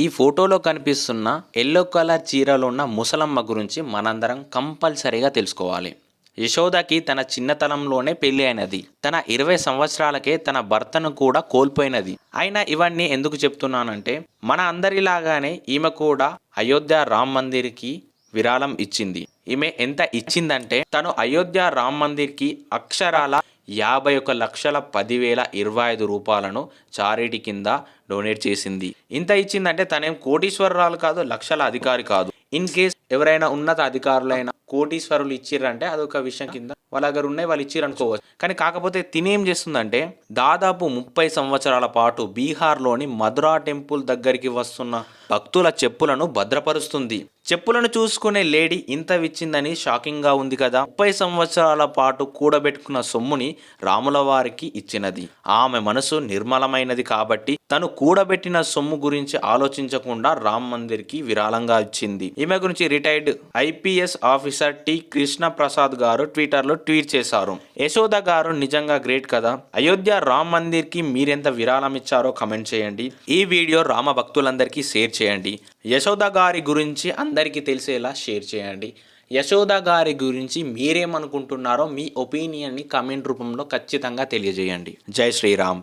ఈ ఫోటోలో కనిపిస్తున్న ఎల్లో కలర్ చీరలో ఉన్న ముసలమ్మ గురించి మనందరం కంపల్సరీగా తెలుసుకోవాలి. యశోదకి తన చిన్నతనంలోనే పెళ్ళి అయినది. తన ఇరవై సంవత్సరాలకే తన భర్తను కూడా కోల్పోయినది. అయినా ఇవన్నీ ఎందుకు చెప్తున్నానంటే మన అందరిలాగానే ఈమె కూడా అయోధ్య రామ్ మందిర్కి విరాళం ఇచ్చింది. ఈమె ఎంత ఇచ్చిందంటే తను అయోధ్య రామ్ మందిర్కి అక్షరాల యాభై ఒక లక్షల పదివేల ఇరవై ఐదు రూపాయలను చారిటీ కింద డొనేట్ చేసింది. ఇంత ఇచ్చిందంటే తనేం కోటీశ్వరరాలు కాదు లక్షల అధికారి కాదు. ఇన్ కేస్ ఎవరైనా ఉన్నత అధికారులైన కోటీశ్వరులు ఇచ్చిర్రంటే అదొక విషయం కింద వాళ్ళ దగ్గర ఉన్నాయి వాళ్ళు ఇచ్చిర్రు అనుకోవచ్చు కానీ కాకపోతే తినేం చేస్తుందంటే దాదాపు ముప్పై సంవత్సరాల పాటు బీహార్లోని మధురా టెంపుల్ దగ్గరికి వస్తున్న భక్తుల చెప్పులను భద్రపరుస్తుంది. చెప్పులను చూసుకునే లేడీ ఇంత విచ్చిందని షాకింగ్గా ఉంది కదా. ముప్పై సంవత్సరాల పాటు కూడబెట్టుకున్న సొమ్ముని రాముల వారికి ఇచ్చినది. ఆమె మనసు నిర్మలమైనది కాబట్టి తను కూడబెట్టిన సొమ్ము గురించి ఆలోచించకుండా రామ్ మందిర్కి విరాళంగా ఇచ్చింది. ఈమె గురించి retired IPS officer T Krishna Prasad గారు ట్విట్టర్లో ట్వీట్ చేశారు. యశోద గారు నిజంగా గ్రేట్ కదా? అయోధ్య రామ్ మందిర్కి మీరెంత విరాళం ఇచ్చారో కమెంట్ చేయండి. ఈ వీడియో రామ భక్తులందరికీ షేర్ చేయండి. యశోద గారి గురించి అందరికీ తెలిసేలా షేర్ చేయండి. యశోద గారి గురించి మీరేమనుకుంటున్నారో మీ ఒపీనియన్ని కమెంట్ రూపంలో ఖచ్చితంగా తెలియజేయండి. జై శ్రీరామ్.